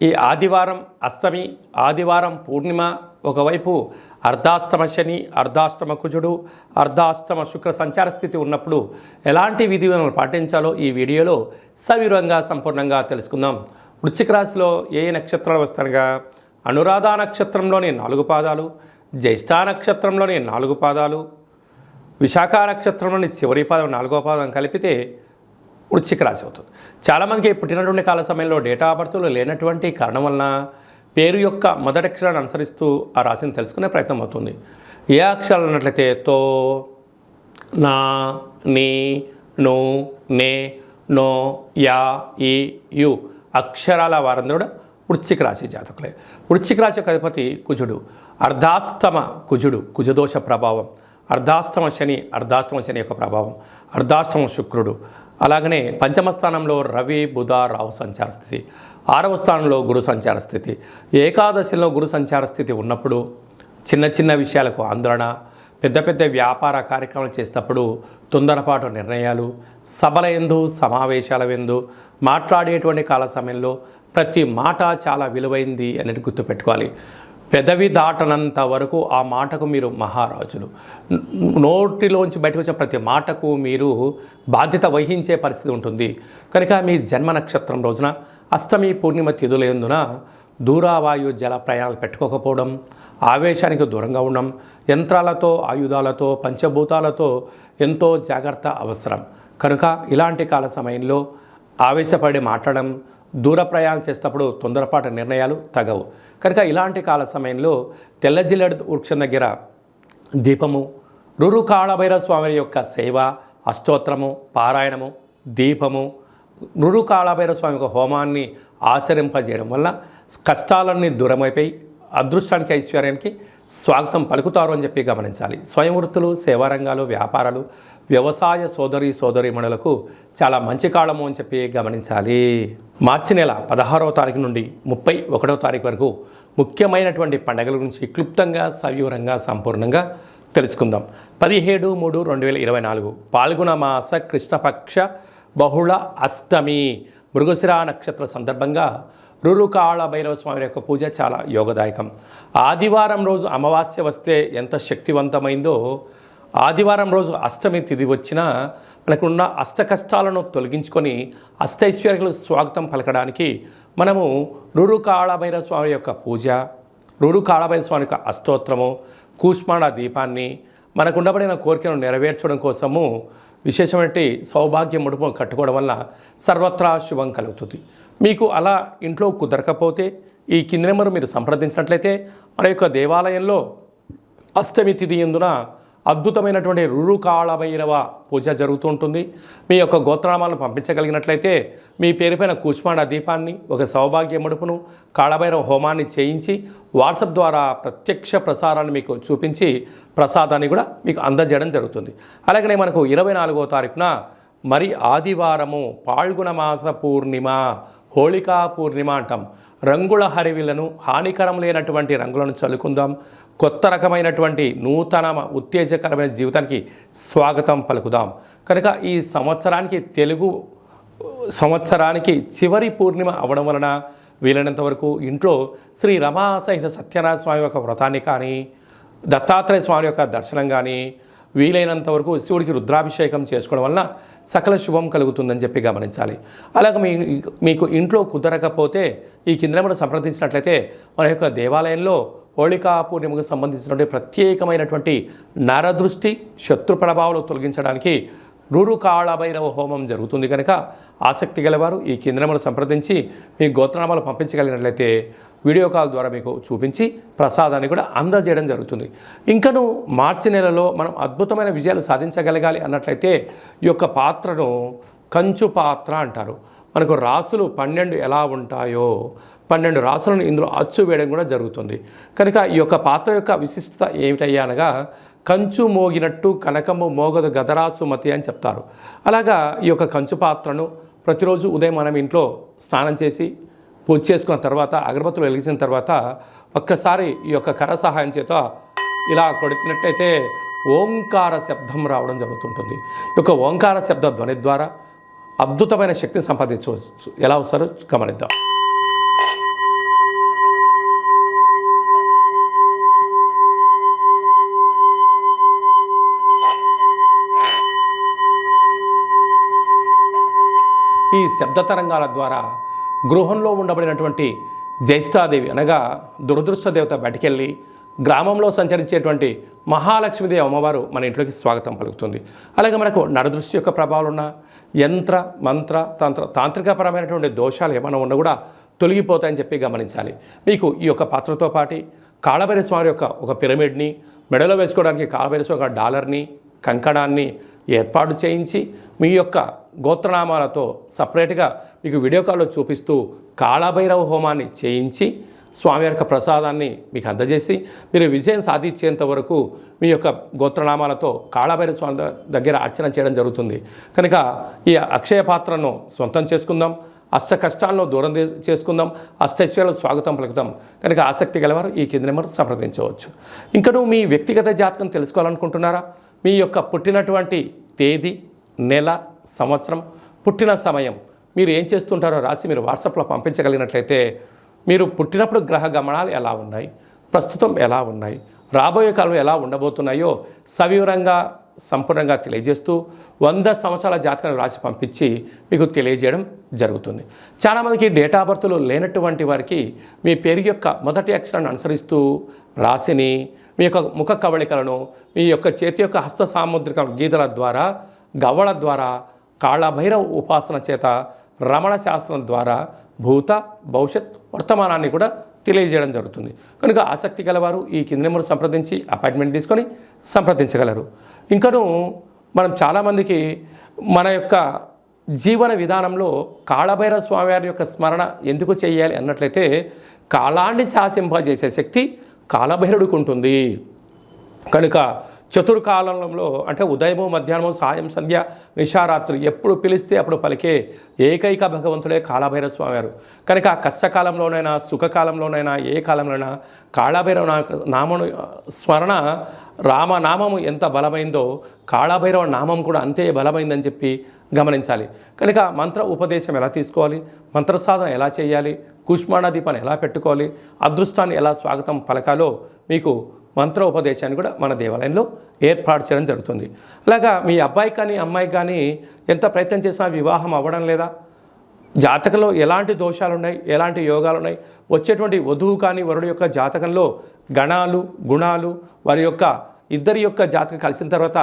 ఈ ఆదివారం అష్టమి ఆదివారం పూర్ణిమ ఒకవైపు అర్ధాష్టమ శని అర్ధాష్టమ కుజుడు అర్ధాష్టమ శుక్ర సంచార స్థితి ఉన్నప్పుడు ఎలాంటి విధివిధానాలు పాటించాలో ఈ వీడియోలో సవివరంగా సంపూర్ణంగా తెలుసుకుందాం. వృశ్చిక రాశిలో ఏ ఏ నక్షత్రాలు వస్తానగా అనురాధ నక్షత్రంలోని నాలుగు పాదాలు జ్యేష్ఠ నక్షత్రంలోని నాలుగు పాదాలు విశాఖ నక్షత్రంలోని చివరి పాదం నాలుగో పాదం కలిపితే వృశ్చిక రాశి అవుతుంది. చాలామందికి పుట్టినటువంటి కాల సమయంలో డేటా ఆఫ్ లేనటువంటి కారణం వలన పేరు యొక్క మొదటి అక్షరాన్ని అనుసరిస్తూ ఆ రాశిని తెలుసుకునే ప్రయత్నం అవుతుంది. ఏ అక్షరాలు అన్నట్లయితే తో నా నీ ను నే నో యా ఈ యు అక్షరాల వారందరూ కూడా వృశ్చిక రాశి జాతకులే. వృశ్చిక రాశి యొక్క అధిపతి కుజుడు. అర్ధాస్తమ కుజుడు కుజదోష ప్రభావం. అర్ధాష్టమ శని అర్ధాష్టమ శని యొక్క ప్రభావం. అర్ధాష్టమ శుక్రుడు. అలాగనే పంచమ స్థానంలో రవి బుధ రాహు సంచార స్థితి. ఆరవ స్థానంలో గురు సంచార స్థితి. ఏకాదశిలో గురు సంచార స్థితి ఉన్నప్పుడు చిన్న చిన్న విషయాలకు ఆందోళన పెద్ద పెద్ద వ్యాపార కార్యక్రమాలు చేసేటప్పుడు తొందరపాటు నిర్ణయాలు సభల ఎందు సమావేశాల ఎందు మాట్లాడేటువంటి కాల సమయంలో ప్రతి మాట చాలా విలువైంది అనేది గుర్తుపెట్టుకోవాలి. పెదవి దాటనంత వరకు ఆ మాటకు మీరు మహారాజులు. నోటిలోంచి బయటకు వచ్చే ప్రతి మాటకు మీరు బాధ్యత వహించే పరిస్థితి ఉంటుంది. కనుక మీ జన్మ నక్షత్రం రోజున అష్టమి పూర్ణిమ తిథులందున దూరావాయు జల ప్రయాణాలు పెట్టుకోకపోవడం ఆవేశానికి దూరంగా ఉండడం యంత్రాలతో ఆయుధాలతో పంచభూతాలతో ఎంతో జాగ్రత్త అవసరం. కనుక ఇలాంటి కాల సమయంలో ఆవేశపడి మాట్లాడడం దూర ప్రయాణం చేసేటప్పుడు తొందరపాటు నిర్ణయాలు తగవు. కనుక ఇలాంటి కాల సమయంలో తెల్లజిల్లడి వృక్షం దగ్గర దీపము రురు కాళభైరవ స్వామి యొక్క సేవ అష్టోత్తరము పారాయణము దీపము రురు కాళభైరవ స్వామి యొక్క హోమాన్ని ఆచరింపజేయడం వల్ల కష్టాలన్నీ దూరమైపోయి అదృష్టానికి ఐశ్వర్యానికి స్వాగతం పలుకుతారు అని చెప్పి గమనించాలి. స్వయం వృత్తులు సేవారంగాలు వ్యాపారాలు వ్యవసాయ సోదరి సోదరిమణులకు చాలా మంచి కాలము అని చెప్పి గమనించాలి. మార్చి నెల పదహారవ తారీఖు నుండి ముప్పై ఒకటవ తారీఖు వరకు ముఖ్యమైనటువంటి పండుగల గురించి క్లుప్తంగా సవివరంగా సంపూర్ణంగా తెలుసుకుందాం. పదిహేడు మూడు రెండు వేల ఇరవై నాలుగు పాల్గొన మాస కృష్ణపక్ష బహుళ అష్టమి మృగశిర నక్షత్ర సందర్భంగా రురుకాళ భైరవ స్వామి యొక్క పూజ చాలా యోగదాయకం. ఆదివారం రోజు అమావాస్య వస్తే ఎంత శక్తివంతమైందో ఆదివారం రోజు అష్టమి తిథి వచ్చినా మనకున్న అష్ట కష్టాలను తొలగించుకొని అష్టైశ్వర్యులకు స్వాగతం పలకడానికి మనము రురు కాళభైరవ స్వామి యొక్క పూజ రురు కాళభైరవ స్వామి యొక్క అష్టోత్తరము కూష్మాణ దీపాన్ని మనకు ఉండబడిన కోరికను నెరవేర్చడం కోసము విశేషమైన సౌభాగ్యం ముడుపు కట్టుకోవడం వల్ల సర్వత్రా శుభం కలుగుతుంది. మీకు అలా ఇంట్లో కుదరకపోతే ఈ కింది నెంబరు మీరు సంప్రదించినట్లయితే మన యొక్క దేవాలయంలో అష్టమి తిథి ఎందున అద్భుతమైనటువంటి రురుకాళభైరవ పూజ జరుగుతూ ఉంటుంది. మీ యొక్క గోత్రనామాలను పంపించగలిగినట్లయితే మీ పేరుపైన కూష్మాండ దీపాన్ని ఒక సౌభాగ్య మడుపును కాళభైరవ హోమాన్ని చేయించి వాట్సాప్ ద్వారా ప్రత్యక్ష ప్రసారాన్ని మీకు చూపించి ప్రసాదాన్ని కూడా మీకు అందజేయడం జరుగుతుంది. అలాగనే మనకు ఇరవై నాలుగో తారీఖున మరి ఆదివారము పాల్గొన మాస పూర్ణిమ హోళికా పూర్ణిమ అంటాం. రంగుల హరివిలను హానికరం లేనటువంటి రంగులను చల్లుకుందాం. కొత్త రకమైనటువంటి నూతన ఉత్తేజకరమైన జీవితానికి స్వాగతం పలుకుదాం. కనుక ఈ సంవత్సరానికి తెలుగు సంవత్సరానికి చివరి పూర్ణిమ అవడం వలన వీలైనంత వరకు ఇంట్లో శ్రీ రమా సహిత సత్యనారాయణ స్వామి యొక్క వ్రతాన్ని కానీ దత్తాత్రేయ స్వామి యొక్క దర్శనం కానీ వీలైనంత వరకు శివుడికి రుద్రాభిషేకం చేసుకోవడం వలన సకల శుభం కలుగుతుందని చెప్పి గమనించాలి. అలాగే మీ మీకు ఇంట్లో కుదరకపోతే ఈ కింద సంప్రదించినట్లయితే మన యొక్క దేవాలయంలో హోళికా పూర్ణిమకు సంబంధించినటువంటి ప్రత్యేకమైనటువంటి నరదృష్టి శత్రు ప్రభావాలు తొలగించడానికి రూరు కాళభైరవ హోమం జరుగుతుంది కనుక ఆసక్తి గలవారు ఈ కేంద్రములు సంప్రదించి మీ గోత్రనామాలు పంపించగలిగినట్లయితే వీడియో కాల్ ద్వారా మీకు చూపించి ప్రసాదాన్ని కూడా అందజేయడం జరుగుతుంది. ఇంకను మార్చి నెలలో మనం అద్భుతమైన విజయాలు సాధించగలగాలి అన్నట్లయితే ఈ యొక్క పాత్రను కంచు పాత్ర అంటారు. మనకు రాసులు పన్నెండు ఎలా ఉంటాయో పన్నెండు రాసులను ఇందులో అచ్చు వేయడం కూడా జరుగుతుంది. కనుక ఈ యొక్క పాత్ర యొక్క విశిష్టత ఏమిటయ్యా అనగా కంచు మోగినట్టు కనకము మోగదు గదరాసు మతి అని చెప్తారు. అలాగా ఈ యొక్క కంచు పాత్రను ప్రతిరోజు ఉదయం మనం ఇంట్లో స్నానం చేసి పూజ చేసుకున్న తర్వాత అగరబత్తులు వెలిగించిన తర్వాత ఒక్కసారి ఈ యొక్క కర సహాయం చేత ఇలా కొడుకున్నట్టయితే ఓంకార శబ్దం రావడం జరుగుతుంటుంది. ఈ యొక్క ఓంకార శబ్ద ధ్వని ద్వారా అద్భుతమైన శక్తిని సంపాదించవచ్చు. ఎలా వస్తారో గమనిద్దాం. ఈ శబ్ద తరంగాల ద్వారా గృహంలో ఉండబడినటువంటి జ్యేష్ఠాదేవి అనగా దురదృష్ట దేవత బయటికెళ్ళి గ్రామంలో సంచరించేటువంటి మహాలక్ష్మీదేవి అమ్మవారు మన ఇంట్లోకి స్వాగతం పలుకుతుంది. అలాగే మనకు నరదృష్టి యొక్క ప్రభావాలు ఉన్న యంత్ర మంత్ర తంత్ర తాంత్రికపరమైనటువంటి దోషాలు ఏమైనా ఉన్నా కూడా తొలగిపోతాయని చెప్పి గమనించాలి. మీకు ఈ యొక్క పాత్రతో పాటి కాళభైరస్వామి యొక్క ఒక పిరమిడ్ని మెడలో వేసుకోవడానికి కాళభైరస్వామి ఒక డాలర్ని కంకణాన్ని ఏర్పాటు చేయించి మీ యొక్క గోత్రనామాలతో సపరేట్గా మీకు వీడియో కాల్లో చూపిస్తూ కాళభైరవ హోమాన్ని చేయించి స్వామి యొక్క ప్రసాదాన్ని మీకు అందజేసి మీరు విజయం సాధించేంత వరకు మీ యొక్క గోత్రనామాలతో కాళభైరవ స్వామి దగ్గర అర్చన చేయడం జరుగుతుంది. కనుక ఈ అక్షయ పాత్రను సొంతం చేసుకుందాం. అష్ట కష్టాలను దూరం చేసుకుందాం. అష్టైశ్వర్యాలు స్వాగతం పలుకుతాం కనుక ఆసక్తి గలవారు ఈ కింద నెంబర్ సంప్రదించవచ్చు. ఇంకను మీ వ్యక్తిగత జాతకం తెలుసుకోవాలనుకుంటున్నారా? మీ యొక్క పుట్టినటువంటి తేదీ నెల సంవత్సరం పుట్టిన సమయం మీరు ఏం చేస్తుంటారో రాసి మీరు వాట్సాప్లో పంపించగలిగినట్లయితే మీరు పుట్టినప్పుడు గ్రహ గమనాలు ఎలా ఉన్నాయి ప్రస్తుతం ఎలా ఉన్నాయి రాబోయే కాలం ఎలా ఉండబోతున్నాయో సవివరంగా సంపూర్ణంగా తెలియజేస్తూ వంద సంవత్సరాల జాతకాన్ని రాసి పంపించి మీకు తెలియజేయడం జరుగుతుంది. చాలామందికి డేటా బర్త్లు లేనటువంటి వారికి మీ పేరు యొక్క మొదటి అక్షరాన్ని అనుసరిస్తూ రాశిని మీ యొక్క ముఖ కవళికలను మీ యొక్క చేతి యొక్క హస్త సాముద్రిక గీతల ద్వారా గవ్వల ద్వారా కాళభైరవ ఉపాసన చేత రమణ శాస్త్రం ద్వారా భూత భవిష్యత్ వర్తమానాన్ని కూడా తెలియజేయడం జరుగుతుంది. కనుక ఆసక్తి గలవారు ఈ కింది నెంబర్ సంప్రదించి అపాయింట్మెంట్ తీసుకొని సంప్రదించగలరు. ఇంకను మనం చాలామందికి మన యొక్క జీవన విధానంలో కాళభైరవ స్వామివారి యొక్క స్మరణ ఎందుకు చేయాలి అన్నట్లయితే కాలాన్ని శాసింపజేసే శక్తి కాలభైరుడికి ఉంటుంది కనుక చతుర్కాలంలో అంటే ఉదయము మధ్యాహ్నము సాయం సంధ్య నిషారాత్రి ఎప్పుడు పిలిస్తే అప్పుడు పలికే ఏకైక భగవంతుడే కాళభైరవ స్వామి వారు కనుక కష్టకాలంలోనైనా సుఖకాలంలోనైనా ఏ కాలంలోనైనా కాళభైరవ నా- నామను స్మరణ రామనామము ఎంత బలమైందో కాళభైరవ నామం కూడా అంతే బలమైందని చెప్పి గమనించాలి. కనుక మంత్ర ఉపదేశం ఎలా తీసుకోవాలి? మంత్ర సాధన ఎలా చేయాలి? కుష్మాణ దీపాన్ని ఎలా పెట్టుకోవాలి? అదృష్టాన్ని ఎలా స్వాగతం పలకాలో మీకు మంత్ర ఉపదేశాన్ని కూడా మన దేవాలయంలో ఏర్పాటు చేయడం జరుగుతుంది. అలాగా మీ అబ్బాయి కానీ అమ్మాయి కానీ ఎంత ప్రయత్నం చేసినా వివాహం అవ్వడం లేదా? జాతకంలో ఎలాంటి దోషాలు ఉన్నాయి ఎలాంటి యోగాలు ఉన్నాయి వచ్చేటువంటి వధువు కానీ వరుడు యొక్క జాతకంలో గణాలు గుణాలు వారి యొక్క ఇద్దరి యొక్క జాతకం కలిసిన తర్వాత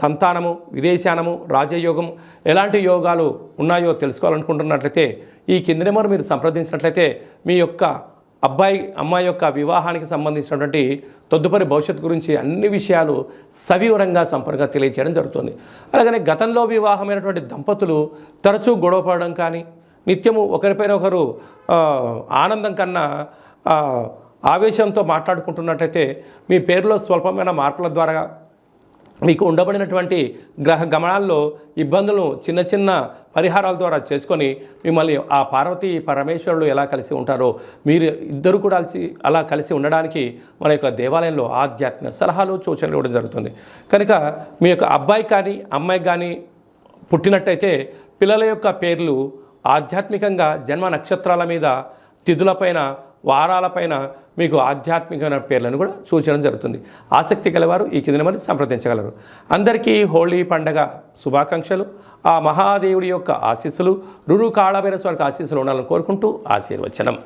సంతానము విదేశానము రాజయోగం ఎలాంటి యోగాలు ఉన్నాయో తెలుసుకోవాలనుకుంటున్నట్లయితే ఈ కింది నెంబర్ మీరు సంప్రదించినట్లయితే మీ యొక్క అబ్బాయి అమ్మాయి యొక్క వివాహానికి సంబంధించినటువంటి తదుపరి భవిష్యత్తు గురించి అన్ని విషయాలు సవివరంగా సంపర్కంగా తెలియజేయడం జరుగుతుంది. అలాగనే గతంలో వివాహమైనటువంటి దంపతులు తరచూ గొడవపడడం కానీ నిత్యము ఒకరిపైన ఒకరు ఆనందం కన్నా ఆవేశంతో మాట్లాడుకుంటున్నట్టయితే మీ పేరులో స్వల్పమైన మార్పుల ద్వారా మీకు ఉండబడినటువంటి గ్రహ గమనాల్లో ఇబ్బందులను చిన్న చిన్న పరిహారాల ద్వారా చేసుకొని మిమ్మల్ని ఆ పార్వతీ పరమేశ్వరులు ఎలా కలిసి ఉంటారో మీరు ఇద్దరు కూడా కలిసి అలా కలిసి ఉండడానికి మన యొక్క దేవాలయంలో ఆధ్యాత్మిక సలహాలు సూచనలు ఇవ్వడం జరుగుతుంది. కనుక మీ యొక్క అబ్బాయి కానీ అమ్మాయి కానీ పుట్టినట్టయితే పిల్లల యొక్క పేర్లు ఆధ్యాత్మికంగా జన్మ నక్షత్రాల మీద తిథులపైన వారాలపైన మీకు ఆధ్యాత్మికమైన పేర్లను కూడా సూచించడం జరుగుతుంది. ఆసక్తి గలవారు ఈ కింద మరి సంప్రదించగలరు. అందరికీ హోళీ పండగ శుభాకాంక్షలు. ఆ మహాదేవుడి యొక్క ఆశీస్సులు రురు కాళభైర స్వారికి ఆశీస్సులు ఉండాలని కోరుకుంటూ ఆశీర్వచనం.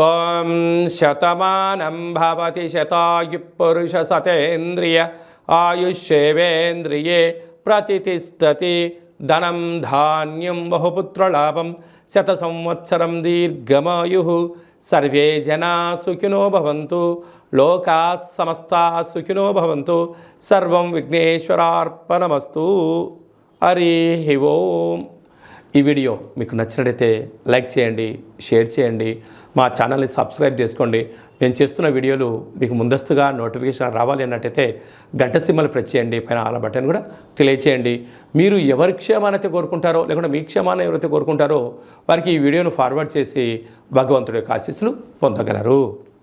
ఓం శతమానం భవతి శతాయు పురుష సతేంద్రియ ఆయుష్యేవేంద్రియే ప్రతిష్టతి ధనం ధాన్యం బహుపుత్రలాభం. శత సంవత్సరం దీర్ఘమాయు. సర్వే జనా సుఖినో భవంతు. లోకా సమస్తా సుఖినో భవంతు. సర్వం విఘ్నేశ్వరార్పణమస్తు. హరి ఓం. ఈ వీడియో మీకు నచ్చినట్టయితే లైక్ చేయండి షేర్ చేయండి మా ఛానల్ని సబ్స్క్రైబ్ చేసుకోండి. నేను చేస్తున్న వీడియోలు మీకు ముందస్తుగా నోటిఫికేషన్ రావాలి అన్నట్టయితే గంట సింబల్ ప్రెస్ చేయండి పైన ఆల బటన్ కూడా తెలియచేయండి. మీరు ఎవరి క్షేమానైతే కోరుకుంటారో లేకుంటే మీ క్షేమాన్ని ఎవరైతే కోరుకుంటారో వారికి ఈ వీడియోను ఫార్వర్డ్ చేసి భగవంతుడి యొక్క ఆశీస్సులు పొందగలరు.